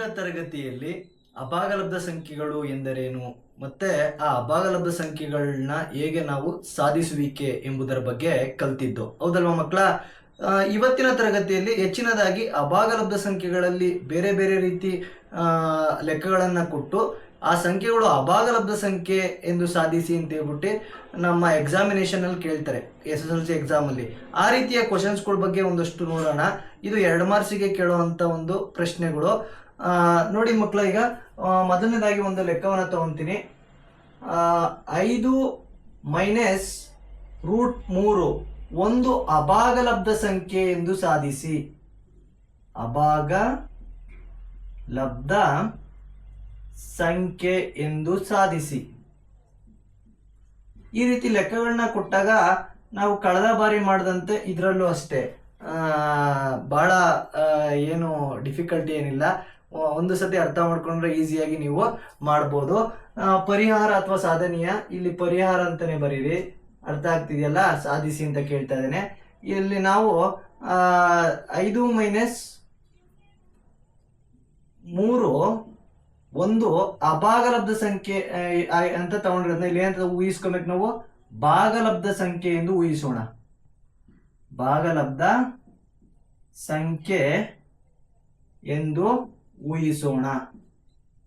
ಇಂದಿನ ತರಗತಿಯಲ್ಲಿ ಅಭಾಗಲಬ್ಧ ಸಂಖ್ಯೆಗಳು ಎಂದರೇನು? ಮತ್ತೆ ಆ ಅಭಾಗಲಬ್ಧ ಸಂಖ್ಯೆಗಳನ್ನ ಹೇಗೆ ನಾವು ಸಾಧಿಸುವಿಕೆ ಎಂಬುದರ ಬಗ್ಗೆ ಕಲ್ತಿದ್ದು. ಹೌದಲ್ವಾ ಮಕ್ಕಳ? ಇವತ್ತಿನ ತರಗತಿಯಲ್ಲಿ ಹೆಚ್ಚಿನದಾಗಿ ಅಭಾಗಲಬ್ಧ ಸಂಖ್ಯೆಗಳಲ್ಲಿ ಬೇರೆ ಬೇರೆ ರೀತಿ ಲೆಕ್ಕಗಳನ್ನು ಕೊಟ್ಟು ಆ ಸಂಖ್ಯೆಗಳು ಅಭಾಗಲಬ್ಧ ಸಂಖ್ಯೆ ಎಂದು ಸಾಧಿಸಿ ಅಂತ ಹೇಳ್ಬಿಟ್ಟು ನಮ್ಮ ಎಕ್ಸಾಮಿನೇಷನ್ ಅಲ್ಲಿ ಕೇಳ್ತಾರೆ, S S L C exam ಅಲ್ಲಿ. ಆ ರೀತಿಯ ಕ್ವಶನ್ಸ್ಗಳ ಬಗ್ಗೆ ಒಂದಷ್ಟು ನೋಡೋಣ. ಇದು ಎರಡು ಮಾರ್ಕ್ಸಿಗೆ ಕೇಳುವಂತ ಒಂದು ಪ್ರಶ್ನೆಗಳು. ನೋಡಿ ಮಕ್ಕಳ ಈಗ ಮೊದಲನೇದಾಗಿ ಒಂದು ಲೆಕ್ಕವನ್ನು ತಗೊಂತೀನಿ. ಐದು ಮೈನಸ್ ರೂಟ್ ಮೂರು, ಒಂದು ಅಭಾಗಲಬ್ಧ ಸಂಖ್ಯೆ ಎಂದು ಸಾಧಿಸಿ. ಅಭಾಗ ಲಬ್ಧ ಸಂಖ್ಯೆ ಎಂದು ಸಾಧಿಸಿ. ಈ ರೀತಿ ಲೆಕ್ಕಗಳನ್ನ ಕೊಟ್ಟಾಗ ನಾವು ಕಳೆದ ಬಾರಿ ಮಾಡಿದಂತೆ ಇದರಲ್ಲೂ ಅಷ್ಟೇ. ಬಹಳ ಏನು ಡಿಫಿಕಲ್ಟಿ ಏನಿಲ್ಲ. ಒಂದು ಸತಿ ಅರ್ಥ ಮಾಡ್ಕೊಂಡ್ರೆ ಈಸಿಯಾಗಿ ನೀವು ಮಾಡ್ಬೋದು. ಪರಿಹಾರ ಅಥವಾ ಸಾಧನೀಯ, ಇಲ್ಲಿ ಪರಿಹಾರ ಅಂತಾನೆ ಬರೀರಿ. ಅರ್ಥ ಆಗ್ತಿದೆಯಲ್ಲ? ಸಾಧಿಸಿ ಅಂತ ಕೇಳ್ತಾ ಇದ್ದೇನೆ. ಇಲ್ಲಿ ನಾವು ಐದು ಮೈನಸ್ ಮೂರು, ಒಂದು, ಅಭಾಗಲಬ್ಧ ಸಂಖ್ಯೆ ಅಂತ ತಗೊಂಡಿರೋದ್ನ ಇಲ್ಲಿ ಏನಂತ ಊಹಿಸ್ಕೊಬೇಕು ನಾವು? ಭಾಗಲಬ್ಧ ಸಂಖ್ಯೆ ಎಂದು ಊಹಿಸೋಣ. ಭಾಗಲಬ್ಧ ಸಂಖ್ಯೆ ಎಂದು ಊಹಿಸೋಣ.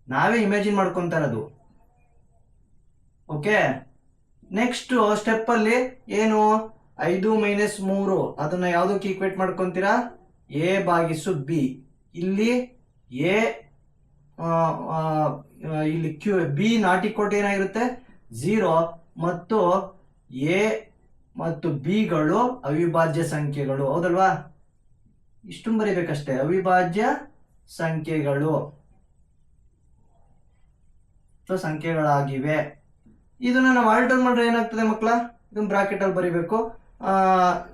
ನಾವೇ ಇಮ್ಯಾಜಿನ್ ಮಾಡ್ಕೊಂತಾರದು. ಓಕೆ ನೆಕ್ಸ್ಟ್ ಸ್ಟೆಪ್ ಅಲ್ಲಿ ಏನು? ಐದು ಮೈನಸ್ ಮೂರು. ಅದನ್ನ ಯಾವ್ದಕ್ಕೆ ಈಕ್ವೇಟ್ ಮಾಡ್ಕೊಂತೀರಾ? ಎ ಬಾಗಿಸು ಬಿ ಇಲ್ಲಿ ಎ ಇಲ್ಲಿ ಕ್ಯೂ ಬಿ ನಾಟಿ ಕೋಟ್ ಏನಾಗಿರುತ್ತೆ? ಝೀರೋ ಮತ್ತು ಎ ಮತ್ತು ಬಿಗಳು ಅವಿಭಾಜ್ಯ ಸಂಖ್ಯೆಗಳು. ಹೌದಲ್ವಾ? ಇಷ್ಟು ಬರೀಬೇಕಷ್ಟೇ. ಅವಿಭಾಜ್ಯ ಸಂಖ್ಯೆಗಳು. ಸೊ ಸಂಖ್ಯೆಗಳಾಗಿವೆ. ಇದನ್ನ ನಾವು ಆಲ್ಟರ್ ಮಾಡ್ರೆ ಏನಾಗ್ತದೆ ಮಕ್ಕಳ? ಇದನ್ನ ಬ್ರಾಕೆಟ್ ಅಲ್ಲಿ ಬರಿಬೇಕು. ಆ,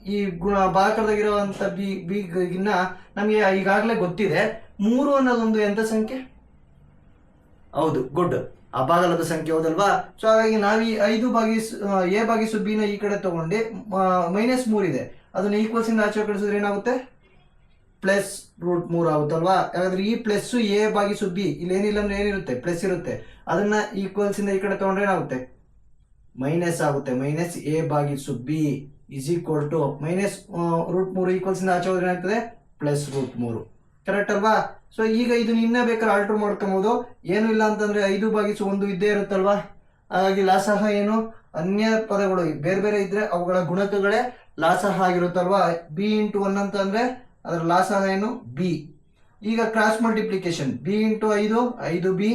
ಈ ಗುಣ ಭಾಗದಾಗಿರುವಂತ ಬಿ ಬಿಗಿನ್ನ ನಮಗೆ ಈಗಾಗಲೇ ಗೊತ್ತಿದೆ. ಮೂರು ಅನ್ನೋದೊಂದು ಎಂತ ಸಂಖ್ಯೆ? ಹೌದು ಗುಡ್. ಆ ಅಭಾಗಲದ ಸಂಖ್ಯೆ ಹೌದಲ್ವಾ? ಸೊ ಹಾಗಾಗಿ ನಾವು ಈ ಐದು ಭಾಗಿಸು ಎ ಭಾಗಿಸು ಬಿನ ಈ ಕಡೆ ತಗೊಂಡು ಮೈನಸ್ ಮೂರಿದೆ ಅದನ್ನ ಈಕ್ವಲ್ಸ್ ಇಂದ ಆಚೆ ಕಳಿಸಿದ್ರೆ ಏನಾಗುತ್ತೆ? ಪ್ಲಸ್ ರೂಟ್ ಮೂರು ಆಗುತ್ತಲ್ವಾ? ಯಾಕಂದ್ರೆ ಈ ಪ್ಲಸ್ ಎ ಭಾಗಿಸು ಬಿ ಇಲ್ಲಿ ಏನಿಲ್ಲ ಅಂದ್ರೆ ಏನಿರುತ್ತೆ? ಪ್ಲಸ್ ಇರುತ್ತೆ. ಅದನ್ನ ಈಕ್ವಲ್ಸ್ ಇಂದ ಈ ಕಡೆ ತಗೊಂಡ್ರೆ ಏನಾಗುತ್ತೆ? ಮೈನಸ್ ಆಗುತ್ತೆ. ಮೈನಸ್ ಎ ಭಾಗಿಸು B is equal to minus root ಮೂರು ಈಕ್ವಲ್ಸ್ ಇಂದ ಆಚೆ ಹೋದ್ರೆ ಏನಾಗ್ತದೆ? ಪ್ಲಸ್ ರೂಟ್ ಮೂರು. ಕರೆಕ್ಟ್ ಅಲ್ವಾ? ಸೊ ಈಗ ಇದನ್ನ ಇನ್ನೂ ಬೇಕಾದ್ರೆ ಆಲ್ಟರ್ ಮಾಡ್ಕೊಬಹುದು ಏನು ಇಲ್ಲ ಅಂತಂದ್ರೆ ಐದು ಬಾಗಿಸು ಒಂದು ಇದ್ದೇ ಇರುತ್ತಲ್ವಾ? ಹಾಗಾಗಿ ಲಾಸಹ ಏನು? ಅನ್ಯ ಪದಗಳು ಬೇರೆ ಬೇರೆ ಇದ್ರೆ ಅವುಗಳ ಗುಣಕಗಳೇ ಲಾಸಹ ಆಗಿರುತ್ತಲ್ವಾ? ಬಿ ಇಂಟು ಒನ್ ಅಂತ ಅಂದ್ರೆ ಆದ ಏನು? ಬಿ ಈಗ ಕ್ರಾಸ್ ಮಲ್ಟಿಪ್ಲಿಕೇಶನ್ ಬಿ ಇಂಟು ಐದು ಐದು ಬಿ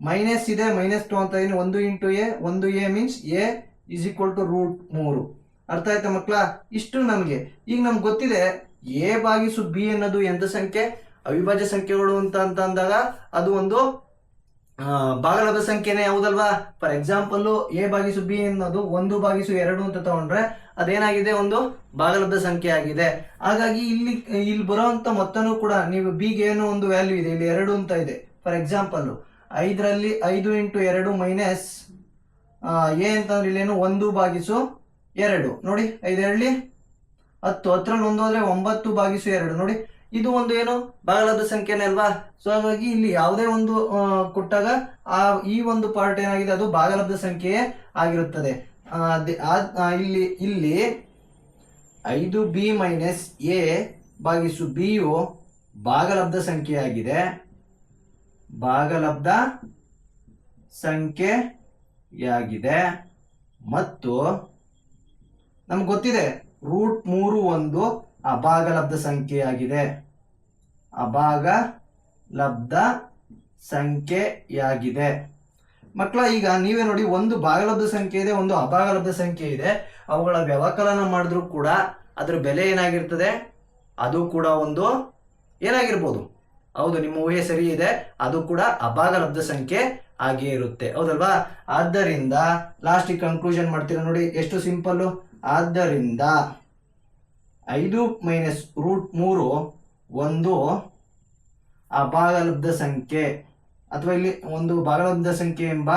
ಮೈನಸ್ ಇದೆ ಮೈನಸ್ ಟು ಅಂತ ಏನು ಒಂದು ಇಂಟು ಎ ಒಂದು A means A is equal to root ಮೂರು. ಅರ್ಥ ಆಯ್ತಾ ಮಕ್ಕಳ? ಇಷ್ಟು ನಮಗೆ. ಈಗ ನಮ್ಗೆ ಗೊತ್ತಿದೆ ಎ ಬಾಗಿಸು ಬಿ ಅನ್ನೋದು ಎಂತ ಸಂಖ್ಯೆ? ಅವಿಭಾಜ್ಯ ಸಂಖ್ಯೆಗಳು ಅಂತ ಅಂತ ಅಂದಾಗ ಅದು ಒಂದು ಆ, ಭಾಗಲಬ್ಧ ಸಂಖ್ಯೆನೇ ಯಾವುದಲ್ವಾ? ಫಾರ್ ಎಕ್ಸಾಂಪಲ್ ಎ ಬಾಗಿಸು ಬಿ ಅನ್ನೋದು ಒಂದು ಬಾಗಿಸು ಎರಡು ಅಂತ ತಗೊಂಡ್ರೆ ಅದೇನಾಗಿದೆ ಒಂದು? ಭಾಗಲಬ್ಧ ಸಂಖ್ಯೆ ಆಗಿದೆ. ಹಾಗಾಗಿ ಇಲ್ಲಿ ಇಲ್ಲಿ ಬರುವಂತ ಮೊತ್ತನೂ ಕೂಡ ನೀವು ಬಿಗೆ ಏನೋ ಒಂದು ವ್ಯಾಲ್ಯೂ ಇದೆ. ಇಲ್ಲಿ ಎರಡು ಅಂತ ಇದೆ. ಫಾರ್ ಎಕ್ಸಾಂಪಲ್ ಐದರಲ್ಲಿ ಐದು ಇಂಟು ಎರಡು ಮೈನಸ್ ಎ ಅಂತಂದ್ರೆ ಇಲ್ಲೇನು ಒಂದು ಬಾಗಿಸು ಎರಡು. ನೋಡಿ ಐದರಲ್ಲಿ ಹತ್ತು. ಹತ್ತರಲ್ಲಿ ಒಂದು ಹೋದ್ರೆ ಒಂಬತ್ತು ಬಾಗಿಸು ಎರಡು. ನೋಡಿ ಇದು ಒಂದು ಏನು? ಭಾಗಲಬ್ಧ ಸಂಖ್ಯೆನೇ ಅಲ್ವಾ? ಸೊ ಹಾಗಾಗಿ ಇಲ್ಲಿ ಯಾವುದೇ ಒಂದು ಕೊಟ್ಟಾಗ ಆ, ಈ ಒಂದು ಪಾರ್ಟ್ ಏನಾಗಿದೆ? ಅದು ಭಾಗಲಬ್ಧ ಸಂಖ್ಯೆಯೇ ಆಗಿರುತ್ತದೆ. ಇಲ್ಲಿ ಇಲ್ಲಿ ಐದು ಬಿ ಮೈನಸ್ ಎ ಭಾಗಿಸು ಬಿಯು ಭಾಗಲಬ್ಧ ಸಂಖ್ಯೆಯಾಗಿದೆ ಭಾಗಲಬ್ಧ ಸಂಖ್ಯೆಯಾಗಿದೆ ಮತ್ತು ನಮ್ಗೆ ಗೊತ್ತಿದೆ ರೂಟ್ ಮೂರು ಒಂದು ಅಭಾಗಲಬ್ಧ ಸಂಖ್ಯೆಯಾಗಿದೆ ಅಭಾಗ, ಲಬ್ಧ, ಸಂಖ್ಯೆಯಾಗಿದೆ. ಮಕ್ಕಳ ಈಗ ನೀವೇ ನೋಡಿ, ಒಂದು ಭಾಗಲಬ್ಧ ಸಂಖ್ಯೆ ಇದೆ, ಒಂದು ಅಭಾಗಲಬ್ಧ ಸಂಖ್ಯೆ ಇದೆ. ಅವುಗಳ ವ್ಯವಕಲನ ಮಾಡಿದ್ರು ಕೂಡ ಅದರ ಬೆಲೆ ಏನಾಗಿರ್ತದೆ? ಅದು ಕೂಡ ಒಂದು ಏನಾಗಿರ್ಬೋದು? ಹೌದು, ನಿಮ್ಮ ಊಹೆ ಸರಿ ಇದೆ. ಅದು ಕೂಡ ಅಭಾಗಲಬ್ಧ ಸಂಖ್ಯೆ ಆಗಿಯೇ ಇರುತ್ತೆ. ಹೌದಲ್ವಾ? ಆದ್ದರಿಂದ ಲಾಸ್ಟ್ ಕನ್ಕ್ಲೂಷನ್ ಮಾಡ್ತೀರಾ ನೋಡಿ, ಎಷ್ಟು ಸಿಂಪಲ್ ಆದ್ದರಿಂದ, ಐದು ಮೈನಸ್ ರೂಟ್ ಮೂರು ಒಂದು ಅಭಾಗಲಬ್ಧ ಸಂಖ್ಯೆ ಅಥವಾ ಇಲ್ಲಿ ಒಂದು ಭಾಗಲಬ್ಧ ಸಂಖ್ಯೆ ಎಂಬ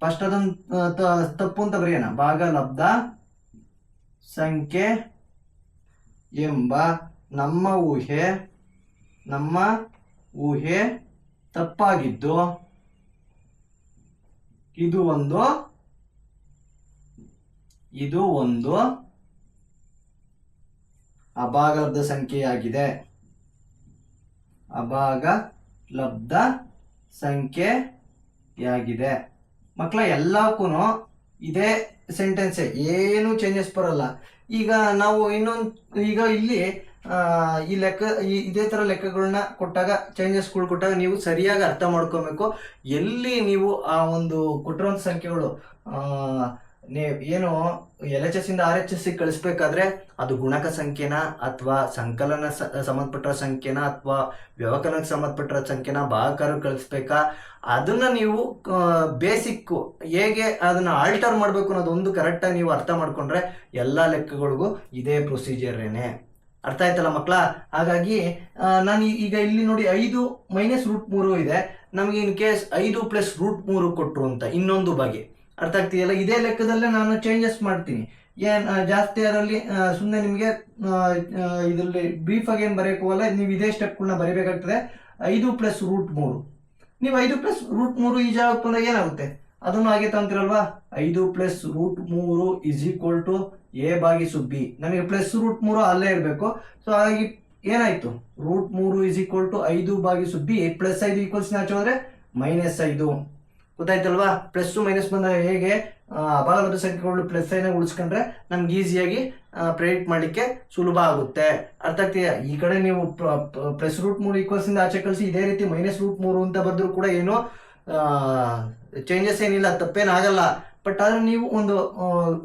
ಫಸ್ಟ್ ಅದೊಂದು ತಪ್ಪು ಅಂತ ಬರೆಯೋಣ. ಭಾಗಲಬ್ಧ ಸಂಖ್ಯೆ ಎಂಬ ನಮ್ಮ ಊಹೆ ನಮ್ಮ ಊಹೆ ತಪ್ಪಾಗಿದ್ದು ಇದು ಒಂದು ಇದು ಒಂದು ಅಭಾಗಲಬ್ಧ ಸಂಖ್ಯೆಯಾಗಿದೆ. ಅಭಾಗ ಲಬ್ಧ ಸಂಖ್ಯೆಯಾಗಿದೆ. ಮಕ್ಕಳ ಎಲ್ಲಕ್ಕೂ ಇದೇ ಸೆಂಟೆನ್ಸೇ ಏನು ಚೇಂಜಸ್ ಬರಲ್ಲ. ಈಗ ನಾವು ಇನ್ನೊಂದು, ಈಗ ಇಲ್ಲಿ ಈ ಲೆಕ್ಕ, ಈ, ಇದೇ ಥರ ಲೆಕ್ಕಗಳನ್ನ ಕೊಟ್ಟಾಗ ಚೇಂಜಸ್ಗಳು ಕೊಟ್ಟಾಗ ನೀವು ಸರಿಯಾಗಿ ಅರ್ಥ ಮಾಡ್ಕೋಬೇಕು. ಎಲ್ಲಿ ನೀವು ಆ ಒಂದು ಕೊಟ್ಟಿರುವಂಥ ಸಂಖ್ಯೆಗಳು ಆ, ನೇ- ಏನು ಎಲ್ ಎಚ್ ಎಸ್ ಇಂದ ಆರ್ ಎಚ್ ಎಸ್ ಕಳಿಸ್ಬೇಕಾದ್ರೆ ಅದು ಗುಣಕ ಸಂಖ್ಯೆನ ಅಥವಾ ಸಂಕಲನ ಸಂಬಂಧಪಟ್ಟ ಸಂಖ್ಯೆನ ಅಥವಾ ವ್ಯವಕಲನಕ್ಕೆ ಸಂಬಂಧಪಟ್ಟ ಸಂಖ್ಯೆನ ಭಾಗಕಾರ ಕಳಿಸ್ಬೇಕಾ? ಅದನ್ನ ನೀವು ಬೇಸಿಕ್ ಹೇಗೆ ಅದನ್ನ ಆಲ್ಟರ್ ಮಾಡಬೇಕು ಅನ್ನೋದೊಂದು ಕರೆಕ್ಟಾಗಿ ನೀವು ಅರ್ಥ ಮಾಡ್ಕೊಂಡ್ರೆ ಎಲ್ಲ ಲೆಕ್ಕಗಳಿಗೂ ಇದೇ ಪ್ರೊಸೀಜರೇನೆ ಅರ್ಥ ಆಯ್ತಲ್ಲ ಮಕ್ಕಳ? ಹಾಗಾಗಿ ನಾನು ಈಗ ಇಲ್ಲಿ ನೋಡಿ ಐದು ಮೈನಸ್ ರೂಟ್ ಮೂರು ಇದೆ. ನಮಗೆ ಇನ್ ಕೇಸ್ ಐದು ಪ್ಲಸ್ ರೂಟ್ ಮೂರು ಕೊಟ್ಟರು ಅಂತ ಇನ್ನೊಂದು ಬಗೆ. ಅರ್ಥ ಆಗ್ತಿದೆಯಲ್ಲ ಇದೇ ಲೆಕ್ಕದಲ್ಲೇ ನಾನು ಚೇಂಜಸ್ ಮಾಡ್ತೀನಿ. ಏನ್ ಜಾಸ್ತಿ ಅದರಲ್ಲಿ ಸುಮ್ಮನೆ ನಿಮಗೆ ಇದರಲ್ಲಿ ಬ್ರೀಫ್ ಆಗಿ ಏನು ಬರೆಯಕ್ಕೆ ಹೋಗಲ್ಲ ನೀವು ಇದೇ ಸ್ಟೆಪ್ಗಳನ್ನ ಬರೀಬೇಕಾಗ್ತದೆ. ಐದು ಪ್ಲಸ್ ರೂಟ್ ಮೂರು. ನೀವು ಐದು ಪ್ಲಸ್ ರೂಟ್ ಮೂರು ಈ ಜಾಗಕ್ಕೆ ಏನಾಗುತ್ತೆ? ಅದನ್ನು ಹಾಗೆ ತಂತಿರಲ್ವಾ ಐದು ಪ್ಲಸ್ ರೂಟ್ ಮೂರು ಇಸ್ ಈಕ್ವಲ್ ಟು ಎ ಬಾಗಿಸು ಬಿ ನಮಗೆ ಪ್ಲಸ್ ರೂಟ್ ಮೂರು ಅಲ್ಲೇ ಇರಬೇಕು. ಸೊ ಹಾಗಾಗಿ ಏನಾಯ್ತು? ರೂಟ್ ಮೂರು ಇಸ್ ಈಕ್ವಲ್ ಟು ಐದು ಬಾಗಿಸು ಬಿ ಪ್ಲಸ್ ಐದು ಈಕ್ವಲ್ಸ್ ನಾಚೋದ್ರೆ ಮೈನಸ್ ಐದು. ಗೊತ್ತಾಯ್ತಲ್ವಾ? ಪ್ಲಸ್ ಮೈನಸ್ ಬಂದಾಗ ಹೇಗೆ? ಅಭಾಗಲಬ್ಧ ಸಂಖ್ಯೆಗಳು ಪ್ಲಸ್ ಐನ ಉಳಿಸ್ಕೊಂಡ್ರೆ ನಮ್ಗೆ ಈಸಿಯಾಗಿ ಪ್ರೇಡಿಕ್ಟ್ ಮಾಡಲಿಕ್ಕೆ ಸುಲಭ ಆಗುತ್ತೆ. ಅರ್ಥ ಆಗ್ತಿದೆ ಈ ಕಡೆ ನೀವು ಪ್ಲಸ್ ರೂಟ್ ಮೂರು ಈಕ್ವಲ್ಸ್ ಇಂದ ಆಚೆ ಕಳಿಸಿ, ಇದೇ ರೀತಿ ಮೈನಸ್ ರೂಟ್ ಮೂರು ಅಂತ ಬಂದ್ರು ಕೂಡ ಏನು ಚೇಂಜಸ್ ಏನಿಲ್ಲ ತಪ್ಪೇನಾಗಲ್ಲ ಬಟ್ ಆದ್ರೆ ನೀವು ಒಂದು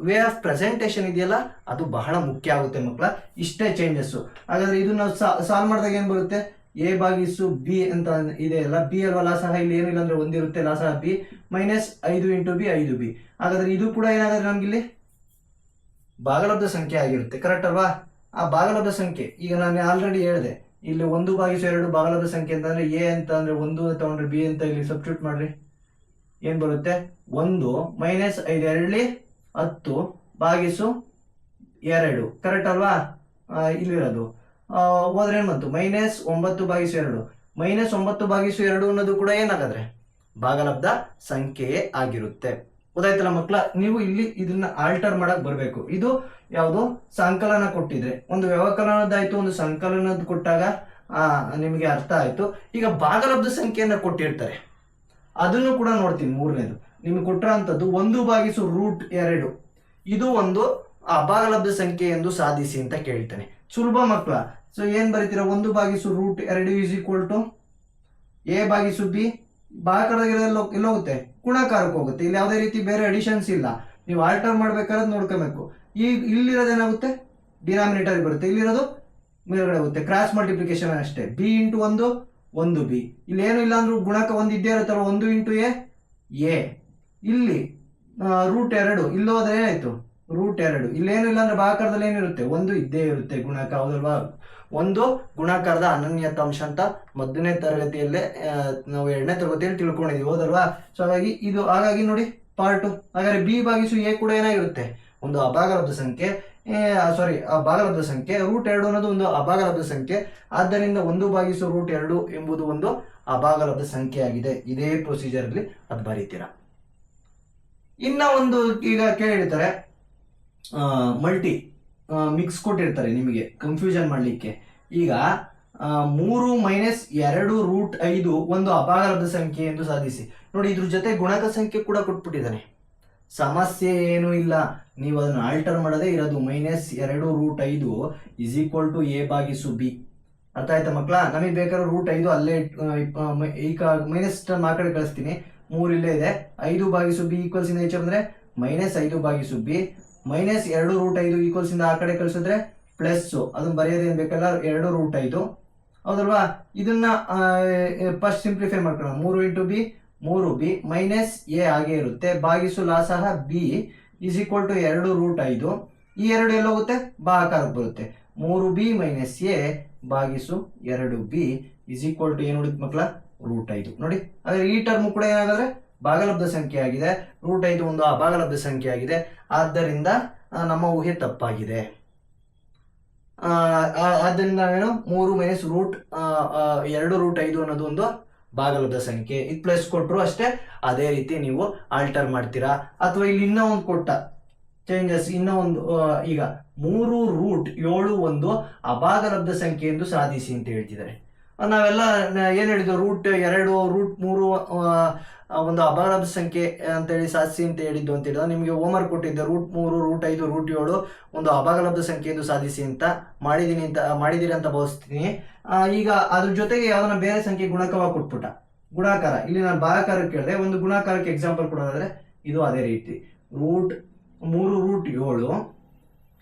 ವೇ ಆಫ್ ಪ್ರೆಸೆಂಟೇಷನ್ ಇದೆಯಲ್ಲ, ಅದು ಬಹಳ ಮುಖ್ಯ ಆಗುತ್ತೆ ಮಕ್ಕಳ ಇಷ್ಟೇ ಚೇಂಜಸ್ಸು ಹಾಗಾದ್ರೆ ಇದು ನಾವು ಸಾಲ್ವ್ ಮಾಡಿದಾಗ ಏನು ಬರುತ್ತೆ? ಎ ಬಾಗಿಸು ಬಿ ಅಂತ ಇದೆ ಅಲ್ಲ? ಬಿ ಅಲ್ವಾ? ಲಾಸಹ ಇಲ್ಲಿ ಏನಿಲ್ಲ ಅಂದ್ರೆ ಒಂದಿರುತ್ತೆ ಲಾಸಹ ಬಿ ಮೈನಸ್ ಐದು ಇಂಟು ಬಿ ಐದು ಬಿ ಹಾಗಾದ್ರೆ ಇದು ಕೂಡ ಏನಾಗುತ್ತೆ ನಮ್ಗೆ ಇಲ್ಲಿ ಭಾಗಲಬ್ಧ ಸಂಖ್ಯೆ ಆಗಿರುತ್ತೆ ಕರೆಕ್ಟ್ ಅಲ್ವಾ? ಆ ಭಾಗಲಬ್ಧ ಸಂಖ್ಯೆ, ಈಗ ನಾನು ಆಲ್ರೆಡಿ ಹೇಳಿದೆ, ಇಲ್ಲಿ ಒಂದು ಬಾಗಿಸು ಎರಡು ಭಾಗಲಬ್ಧ ಸಂಖ್ಯೆ ಅಂತಂದ್ರೆ ಎ ಅಂತ ಅಂದ್ರೆ ಒಂದು ತಗೊಂಡ್ರೆ ಬಿ ಅಂತ ಇಲ್ಲಿ ಸಬ್ಸ್ಟಿಟ್ಯೂಟ್ ಮಾಡ್ರಿ. ಏನ್ ಬರುತ್ತೆ? ಒಂದು ಮೈನಸ್ ಐದು ಎರಡ್ಲಿ ಹತ್ತು ಬಾಗಿಸು ಎರಡು ಕರೆಕ್ಟ್ ಅಲ್ವಾ? ಇಲ್ಲಿರೋದು ಹೋದ್ರೆ ಏನ್ ಬಂತು? ಮೈನಸ್ ಒಂಬತ್ತು ಬಾಗಿಸು ಎರಡು. ಮೈನಸ್ ಒಂಬತ್ತು ಬಾಗಿಸು ಎರಡು ಅನ್ನೋದು ಕೂಡ ಏನಾಗಾದ್ರೆ? ಭಾಗಲಬ್ಧ ಸಂಖ್ಯೆಯೇ ಆಗಿರುತ್ತೆ. ಗೊತ್ತಾಯ್ತಲ್ಲ ಮಕ್ಕಳ ನೀವು ಇಲ್ಲಿ ಇದನ್ನ ಆಲ್ಟರ್ ಮಾಡಕ್ ಬರಬೇಕು. ಇದು ಯಾವುದು? ಸಂಕಲನ ಕೊಟ್ಟಿದ್ರೆ. ಒಂದು ವ್ಯವಕಲನದಾಯ್ತು ಒಂದು ಸಂಕಲನದ ಕೊಟ್ಟಾಗ, ಆ, ನಿಮಗೆ ಅರ್ಥ ಆಯ್ತು. ಈಗ ಭಾಗಲಬ್ಧ ಸಂಖ್ಯೆಯನ್ನ ಕೊಟ್ಟಿರ್ತಾರೆ. ಅದನ್ನು ಕೂಡ ನೋಡ್ತೀನಿ ಮೂರನೇದು. ನಿಮಗೆ ಕೊಟ್ಟಿರೋಂಥದ್ದು ಒಂದು ಬಾಗಿಸು ರೂಟ್ ಎರಡು. ಇದು ಒಂದು ಅಭಾಗಲಬ್ಧ ಸಂಖ್ಯೆ ಎಂದು ಸಾಧಿಸಿ ಅಂತ ಕೇಳ್ತಾನೆ. ಸುಲಭ ಮಕ್ಕಳ ಸೊ ಏನ್ ಬರೀತೀರಾ? ಒಂದು ಬಾಗಿಸು ರೂಟ್ ಎರಡು ಈಸ್ ಈಕ್ವಲ್ ಟು ಎ ಬಾಗಿಸು ಬಿ ಎಲ್ಲೋಗುತ್ತೆ? ಗುಣಾಕಾರಕ್ಕೆ ಹೋಗುತ್ತೆ. ಇಲ್ಲಿ ಯಾವುದೇ ರೀತಿ ಬೇರೆ ಅಡಿಷನ್ಸ್ ಇಲ್ಲ. ನೀವು ಆಲ್ಟರ್ ಮಾಡ್ಬೇಕಾದ್ರೆ ನೋಡ್ಕೋಬೇಕು. ಈ ಇಲ್ಲಿರೋದು ಏನಾಗುತ್ತೆ? ಡಿನಾಮಿನೇಟರ್ ಬರುತ್ತೆ. ಇಲ್ಲಿರೋದು ಮೇಲ್ಗಡೆ ಹೋಗುತ್ತೆ. ಕ್ರಾಸ್ ಮಲ್ಟಿಪ್ಲಿಕೇಶನ್ ಅಷ್ಟೇ. ಬಿ ಇಂಟು ಒಂದು ಒಂದು ಬಿ ಇಲ್ಲಿ ಏನು ಇಲ್ಲ ಅಂದ್ರೂ ಗುಣಕ ಒಂದು ಇದ್ದೇ ಇರುತ್ತಲ್ಲ ಒಂದು ಇಂಟು ಎ ಎ ಇಲ್ಲಿ ರೂಟ್ ಎರಡು. ಇಲ್ಲೋದ್ರೆ ಏನಾಯ್ತು? ರೂಟ್ ಎರಡು. ಇಲ್ಲೇನು ಇಲ್ಲ ಅಂದ್ರೆ ಬಾಕಾರದಲ್ಲಿ ಏನಿರುತ್ತೆ? ಒಂದು ಇದ್ದೇ ಇರುತ್ತೆ ಗುಣಕ. ಹೌದಲ್ವಾ? ಒಂದು ಗುಣಾಕಾರದ ಅನನ್ಯತಾಂಶ ಅಂತ ಮೊದಲನೇ ತರಗತಿಯಲ್ಲೇ ನಾವು ಎರಡನೇ ತರಗತಿಯಲ್ಲಿ ತಿಳ್ಕೊಂಡಿದೀವಿ ಹೋದಲ್ವಾ ಸೊ ಹಾಗಾಗಿ ಇದು, ಹಾಗಾಗಿ ನೋಡಿ ಪಾರ್ಟ್ ಹಾಗಾದ್ರೆ ಬಿ ಭಾಗಿಸು ಎ ಕೂಡ ಏನಾಗಿರುತ್ತೆ? ಒಂದು ಅಭಾಗಲಬ್ಧ ಸಂಖ್ಯೆ ಸಾರಿ ಭಾಗಲಬ್ಧ ಸಂಖ್ಯೆ ರೂಟ್ ಎರಡು ಅನ್ನೋದು ಒಂದು ಅಭಾಗಲಬ್ಧ ಸಂಖ್ಯೆ. ಆದ್ದರಿಂದ ಒಂದು ಭಾಗಿಸು ರೂಟ್ ಎರಡು ಎಂಬುದು ಒಂದು ಅಭಾಗಲಬ್ಧ ಸಂಖ್ಯೆ ಆಗಿದೆ. ಇದೇ ಪ್ರೊಸೀಜರ್ ಅಲ್ಲಿ ಅದು ಬರೀತೀರ. ಇನ್ನ ಒಂದು ಈಗ ಕೇಳಿರ್ತಾರೆ ಮಲ್ಟಿ ಮಿಕ್ಸ್ ಕೊಟ್ಟಿರ್ತಾರೆ ನಿಮಗೆ ಕನ್ಫ್ಯೂಷನ್ ಮಾಡಲಿಕ್ಕೆ. ಈಗ ಮೂರು ಮೈನಸ್ ಎರಡು ರೂಟ್ ಐದು ಒಂದು ಅಪಾಗಲಬ್ಧ ಸಂಖ್ಯೆ ಎಂದು ಸಾಧಿಸಿ. ನೋಡಿ, ಇದ್ರ ಜೊತೆ ಗುಣಕ ಸಂಖ್ಯೆ ಕೂಡ ಕೊಟ್ಬಿಟ್ಟಿದ್ದಾನೆ. ಸಮಸ್ಯೆ ಏನೂ ಇಲ್ಲ. ನೀವು ಅದನ್ನು ಆಲ್ಟರ್ ಮಾಡದೇ ಇರೋದು. ಮೈನಸ್ ಎರಡು ರೂಟ್ ಐದು ಇಸ್ ಈಕ್ವಲ್ ಟು ಎ ಬಾಗಿಸು ಬಿ ಅರ್ಥ ಆಯ್ತಾ ಮಕ್ಕಳ? ನಮಗೆ ಬೇಕಾದ್ರೆ ರೂಟ್ ಐದು ಅಲ್ಲೇ ಈಗ ಮೈನಸ್ ಆ ಕಡೆ ಕಳಿಸ್ತೀನಿ. ಮೂರು ಇಲ್ಲೇ ಇದೆ. ಐದು ಬಾಗಿಸು ಬಿ ಈಕ್ವಲ್ಸ್ ಇಂದ ಹೆಚ್ಚು ಅಂದ್ರೆ ಮೈನಸ್ ಐದು ಬಾಗಿಸು ಬಿ ಮೈನಸ್ ಎರಡು ರೂಟ್ ಐದು ಈಕ್ವಲ್ಸ್ ಇಂದ ಆ ಕಡೆ ಕಳಿಸಿದ್ರೆ ಪ್ಲಸ್ ಅದನ್ನ ಬರೆಯೋದೇನು ಬೇಕಲ್ಲ? ಎರಡು ರೂಟ್ ಐದು. ಹೌದಲ್ವಾ? ಇದನ್ನ ಫಸ್ಟ್ ಸಿಂಪ್ಲಿಫೈ ಮಾಡ್ಕೊಳ್ಳೋಣ. ಮೂರು ಇಂಟು ಬಿ ಮೂರು ಬಿ ಮೈನಸ್ ಎ ಹಾಗೆ ಇರುತ್ತೆ. ಭಾಗಿಸು ಲಾ ಸಹ ಬಿ ಇಸ್ ಈಕ್ವಲ್ ಟು ಎರಡು ರೂಟ್ ಐದು. ಈ ಎರಡು ಎಲ್ಲೋಗುತ್ತೆ? ಭಾಗಾಕಾರಕ್ಕೆ ಬರುತ್ತೆ. ಮೂರು ಬಿ ಮೈನಸ್ ಎ ಭಾಗಿಸು ಎರಡು ಬಿ ಇಸ್ ಈಕ್ವಲ್ ಟು ಏನು ಉಳಿತು ಮಕ್ಕಳ ರೂಟ್ ಐದು. ನೋಡಿ, ಹಾಗಾದ್ರೆ ಈ ಟರ್ಮ್ ಕೂಡ ಏನಾಗಾದ್ರೆ ಭಾಗಲಬ್ಧ ಸಂಖ್ಯೆ ಆಗಿದೆ ರೂಟ್ ಐದು ಒಂದು ಅಭಾಗಲಬ್ಧ ಸಂಖ್ಯೆ ಆಗಿದೆ ಆದ್ದರಿಂದ ನಮ್ಮ ಊಹೆ ತಪ್ಪಾಗಿದೆ. ಆದ್ದರಿಂದ ನಾವೇನು ಮೂರು ಮೈನಸ್ ರೂಟ್ ಎರಡು ರೂಟ್ ಐದು ಅನ್ನೋದು ಒಂದು ಭಾಗಲಬ್ಧ ಸಂಖ್ಯೆ. ಇದು ಪ್ಲಸ್ ಕೊಟ್ಟರು ಅಷ್ಟೇ, ಅದೇ ರೀತಿ ನೀವು ಆಲ್ಟರ್ ಮಾಡ್ತೀರಾ? ಅಥವಾ ಇಲ್ಲಿ ಇನ್ನೂ ಒಂದು ಕೊಟ್ಟ ಚೇಂಜಸ್ ಇನ್ನೂ ಒಂದು ಈಗ ಮೂರು ರೂಟ್ ಏಳು ಒಂದು ಅಭಾಗಲಬ್ಧ ಸಂಖ್ಯೆ ಎಂದು ಸಾಧಿಸಿ ಅಂತ ಹೇಳ್ತಿದ್ದಾರೆ. ನಾವೆಲ್ಲ ಏನು ಹೇಳಿದ್ವು ರೂಟ್ ಎರಡು ರೂಟ್ ಮೂರು ಒಂದು ಅಪರಾಧ ಸಂಖ್ಯೆ ಅಂತೇಳಿ ಸಾಧಿಸಿ ಅಂತ ಹೇಳಿದ್ದು ಅಂತ ಹೇಳಿದ್ರೆ ನಿಮಗೆ ಹೋಮ್ವರ್ಕ್ ಕೊಟ್ಟಿದ್ದೆ ರೂಟ್ ಮೂರು ರೂಟ್ ಐದು ರೂಟ್ ಏಳು ಒಂದು ಅಭಾಗಲಬ್ಧ ಸಂಖ್ಯೆಯನ್ನು ಸಾಧಿಸಿ ಅಂತ ಮಾಡಿದ್ದೀನಿ ಅಂತ ಮಾಡಿದ್ದೀರಿ ಅಂತ ಭಾವಿಸ್ತೀನಿ. ಈಗ ಅದ್ರ ಜೊತೆಗೆ ಯಾವ್ದನ್ನ ಬೇರೆ ಸಂಖ್ಯೆ ಗುಣಕವಾಗಿ ಕೊಟ್ಬಿಟ್ಟ. ಗುಣಾಕಾರ. ಇಲ್ಲಿ ನಾನು ಭಾಗಾಕಾರ ಕೇಳಿದೆ, ಒಂದು ಗುಣಾಕಾರಕ್ಕೆ ಎಕ್ಸಾಂಪಲ್ ಕೊಡೋದಾದ್ರೆ ಇದು ಅದೇ ರೀತಿ. ರೂಟ್ ಮೂರು ರೂಟ್ ಏಳು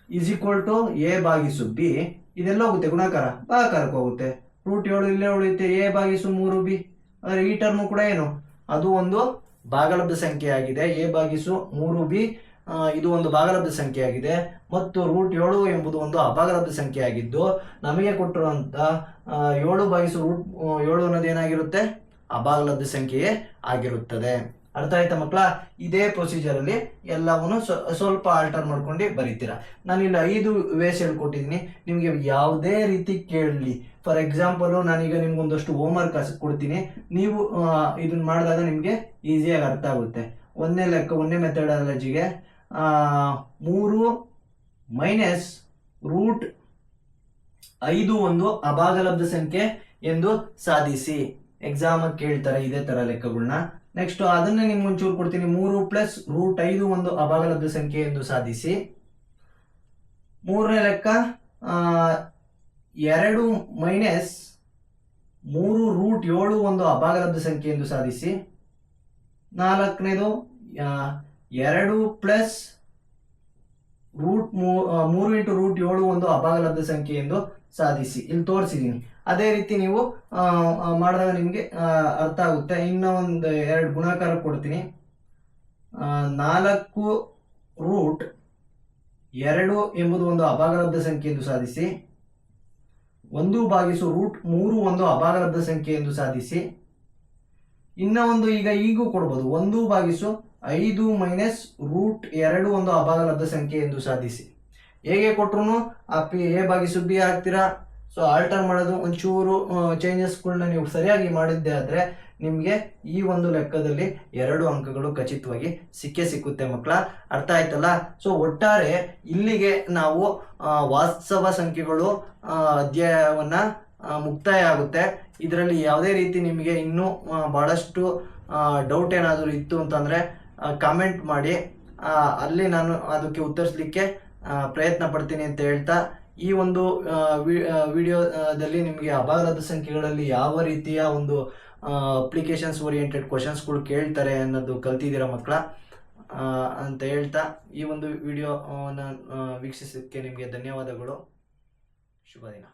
ಈಸ್ ಈಕ್ವಲ್ ಟು ಎ ಬಾಗಿಸು ಬಿ ಇದೆಲ್ಲ ಹೋಗುತ್ತೆ ಗುಣಾಕಾರ. ಭಾಗಾಕಾರಕ್ಕೆ ಹೋಗುತ್ತೆ. ರೂಟ್ ಏಳು ಇಲ್ಲೇ ಉಳಿಯುತ್ತೆ. ಎ ಬಾಗಿಸು ಮೂರು ಬಿ ಆದರೆ ಈ ಟರ್ಮು ಕೂಡ ಏನು? ಅದು ಒಂದು ಭಾಗಲಬ್ಧ ಸಂಖ್ಯೆ ಆಗಿದೆ ಎ ಬಾಗಿಸು ಮೂರು ಬಿ ಇದು ಒಂದು ಭಾಗಲಬ್ಧ ಸಂಖ್ಯೆ ಆಗಿದೆ ಮತ್ತು ರೂಟ್ ಏಳು ಎಂಬುದು ಒಂದು ಅಭಾಗಲಬ್ಧ ಸಂಖ್ಯೆ ಆಗಿದ್ದು ನಮಗೆ ಕೊಟ್ಟಿರುವಂತ ಏಳು ಬಾಗಿಸು ರೂಟ್ ಏಳು ಅನ್ನೋದು ಏನಾಗಿರುತ್ತೆ? ಅಭಾಗಲಬ್ಧ ಸಂಖ್ಯೆಯೇ ಆಗಿರುತ್ತದೆ. ಅರ್ಥ ಆಯ್ತಾ ಮಕ್ಕಳ? ಇದೇ ಪ್ರೊಸೀಜರ್ ಅಲ್ಲಿ ಎಲ್ಲವನ್ನು ಸ್ವ- ಸ್ವಲ್ಪ ಆಲ್ಟರ್ ಮಾಡ್ಕೊಂಡು ಬರೀತೀರಾ. ನಾನು ಇಲ್ಲಿ ಐದು ವೇಸ್ ಹೇಳ್ಕೊಟ್ಟಿದ್ದೀನಿ. ನಿಮಗೆ ಯಾವುದೇ ರೀತಿ ಕೇಳಲಿ. ಫಾರ್ ಎಕ್ಸಾಂಪಲ್ ನಾನೀಗ ನಿಮ್ಗೊಂದಷ್ಟು ಹೋಮ್ ವರ್ಕ್ ಕೊಡ್ತೀನಿ. ನೀವು ಇದನ್ನ ಮಾಡಿದಾಗ ನಿಮಗೆ ಈಸಿಯಾಗಿ ಅರ್ಥ ಆಗುತ್ತೆ. ಒಂದನೇ ಲೆಕ್ಕ, ಒಂದನೇ ಮೆಥಡಾಲಜಿಗೆ ಮೂರು ಮೈನಸ್ ರೂಟ್ ಐದು ಒಂದು ಅಭಾಗಲಬ್ಧ ಸಂಖ್ಯೆ ಎಂದು ಸಾಧಿಸಿ. ಎಕ್ಸಾಮ್ ಕೇಳ್ತಾರೆ ಇದೇ ತರ ಲೆಕ್ಕಗಳನ್ನ ನೆಕ್ಸ್ಟ್ ಅದನ್ನ ನಿಮ್ಗೆ ಒಂಚೂರು ಕೊಡ್ತೀನಿ. ಮೂರು ಪ್ಲಸ್ ರೂಟ್ ಐದು ಒಂದು ಅಭಾಗಲಬ್ಧ ಸಂಖ್ಯೆ ಎಂದು ಸಾಧಿಸಿ. ಮೂರನೇ ಲೆಕ್ಕ ಎರಡು ಮೈನಸ್ ಮೂರು ರೂಟ್ ಏಳು ಒಂದು ಅಭಾಗಲಬ್ಧ ಸಂಖ್ಯೆ ಎಂದು ಸಾಧಿಸಿ. ನಾಲ್ಕನೇದು ಎರಡು ಪ್ಲಸ್ ರೂಟ್ ಮೂರು ಇಂಟು ರೂಟ್ ಏಳು ಒಂದು ಅಭಾಗಲಬ್ಧ ಸಂಖ್ಯೆ ಎಂದು ಸಾಧಿಸಿ, ಇಲ್ಲಿ ತೋರಿಸಿದ್ದೀನಿ ಅದೇ ರೀತಿ ನೀವು ಮಾಡಿದಾಗ ನಿಮಗೆ ಅರ್ಥ ಆಗುತ್ತೆ. ಇನ್ನೂ ಒಂದು ಎರಡು ಗುಣಾಕಾರ ಕೊಡ್ತೀನಿ. ನಾಲ್ಕು ರೂಟ್ ಎರಡು ಎಂಬುದು ಒಂದು ಅಭಾಗಲಬ್ಧ ಸಂಖ್ಯೆ ಎಂದು ಸಾಧಿಸಿ, ಒಂದು ಭಾಗಿಸು ರೂಟ್ ಮೂರು ಒಂದು ಅಭಾಗಲಬ್ಧ ಸಂಖ್ಯೆ ಎಂದು ಸಾಧಿಸಿ, ಇನ್ನ ಒಂದು ಈಗ ಈಗೂ ಕೊಡ್ಬೋದು. ಒಂದು ಭಾಗಿಸು ಐದು ಮೈನಸ್ ರೂಟ್ ಎರಡು ಒಂದು ಅಭಾಗಲಬ್ಧ ಸಂಖ್ಯೆ ಎಂದು ಸಾಧಿಸಿ. ಹೇಗೆ ಕೊಟ್ರು ಆ ಪಿ, ಎ ಭಾಗಿಸು ಬಿ ಹಾಕ್ತೀರಾ ಸೊ ಆಲ್ಟರ್ ಮಾಡೋದು ಒಂಚೂರು ಚೇಂಜಸ್ಗಳನ್ನ ನೀವು ಸರಿಯಾಗಿ ಮಾಡಿದ್ದೆ ಆದರೆ, ನಿಮಗೆ ಈ ಒಂದು ಲೆಕ್ಕದಲ್ಲಿ ಎರಡು ಅಂಕಗಳು ಖಚಿತವಾಗಿ ಸಿಕ್ಕೇ ಸಿಕ್ಕುತ್ತೆ ಮಕ್ಕಳ ಅರ್ಥ ಆಯ್ತಲ್ಲ? ಸೊ ಒಟ್ಟಾರೆ ಇಲ್ಲಿಗೆ ನಾವು ವಾಸ್ತವ ಸಂಖ್ಯೆಗಳು ಅಧ್ಯಾಯವನ್ನ ಮುಕ್ತಾಯ ಆಗುತ್ತೆ. ಇದರಲ್ಲಿ ಯಾವುದೇ ರೀತಿ ನಿಮಗೆ ಇನ್ನೂ ಭಾಳಷ್ಟು ಡೌಟ್ ಏನಾದರೂ ಇತ್ತು ಅಂತಂದರೆ ಕಾಮೆಂಟ್ ಮಾಡಿ ಅಲ್ಲಿ ನಾನು ಅದಕ್ಕೆ ಉತ್ತರಿಸಲಿಕ್ಕೆ ಪ್ರಯತ್ನ ಪಡ್ತೀನಿ ಅಂತ ಹೇಳ್ತಾ, ಈ ಒಂದು ವಿಡಿಯೋದಲ್ಲಿ ನಿಮಗೆ ಅಭಾಗದ ಸಂಖ್ಯೆಗಳಲ್ಲಿ ಯಾವ ರೀತಿಯ ಒಂದು ಅಪ್ಲಿಕೇಶನ್ಸ್ ಓರಿಯೆಂಟೆಡ್ ಕ್ವಶನ್ಸ್ಗಳು ಕೇಳ್ತಾರೆ ಅನ್ನೋದು ಕಲ್ತಿದ್ದೀರಾ ಮಕ್ಕಳ? ಅಂತ ಹೇಳ್ತಾ, ಈ ಒಂದು ವಿಡಿಯೋನ ವೀಕ್ಷಿಸೋಕ್ಕೆ ನಿಮಗೆ ಧನ್ಯವಾದಗಳು. ಶುಭ ದಿನ.